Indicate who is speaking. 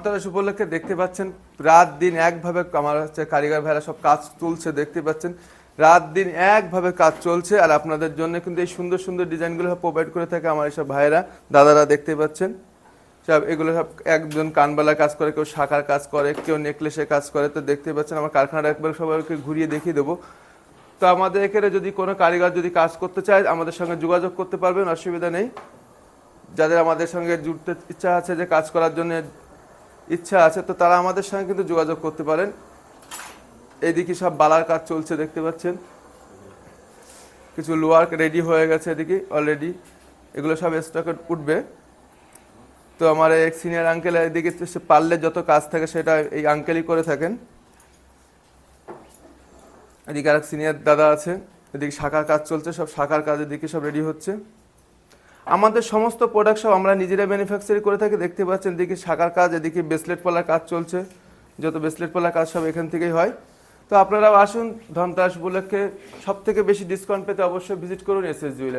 Speaker 1: ধনতেরাস উপলক্ষে দেখতে পাচ্ছেন, রাত দিন একভাবে আমার হচ্ছে কারিগর ভাইরা সব কাজ তুলছে, দেখতে পাচ্ছেন। রাত দিন একভাবে কাজ চলছে আর আপনাদের জন্য কিন্তু এই সুন্দর সুন্দর ডিজাইনগুলো প্রোভাইড করে থাকে আমার এইসব ভাইয়েরা, দাদারা দেখতে পাচ্ছেন। সব এগুলো সব একজন কানবালা কাজ করে, কেউ শাখার কাজ করে, কেউ নেকলেসের কাজ করে, তো দেখতে পাচ্ছেন আমার কারখানাটা একবার সবাইকে ঘুরিয়ে দেখিয়ে দেবো। তো আমাদের এখানে যদি কোনো কারিগর যদি কাজ করতে চায়, আমাদের সঙ্গে যোগাযোগ করতে পারবেন, অসুবিধা নেই। যাদের আমাদের সঙ্গে জুড়তে ইচ্ছা আছে যে কাজ করার জন্য ইচ্ছা আছে, তো তারা আমাদের সঙ্গে কিন্তু যোগাযোগ করতে পারেন। এদিকে সব বালার কাজ চলছে, দেখতে পাচ্ছেন। কিছু লোয়ার রেডি হয়ে গেছে এদিকে অলরেডি এগুলো সব স্টকে উঠবে। তো আমার এক সিনিয়র আঙ্কেল এদিকে পারলে যত কাজ থাকে সেটা এই আঙ্কেলই করে থাকেন। এদিকে আরেক সিনিয়র দাদা আছে, এদিকে শাখার কাজ চলছে, সব শাখার কাজ এদিকে সব রেডি হচ্ছে। আমাদের সমস্ত প্রোডাক্ট সব আমরা নিজেরা ম্যানুফ্যাকচারিং করে থাকি। দেখতে পাচ্ছেন, এদিকে শাখার কাজ, এদিকে ব্রেসলেট পলার কাজ চলছে। যত ব্রেসলেট পলার কাজ সব এখান থেকেই হয়। তো আপনারাও আসুন ধনতাস উপলক্ষে। সব থেকে বেশি ডিসকাউন্ট পেতে অবশ্যই ভিজিট করুন এস এস জুয়েলার্স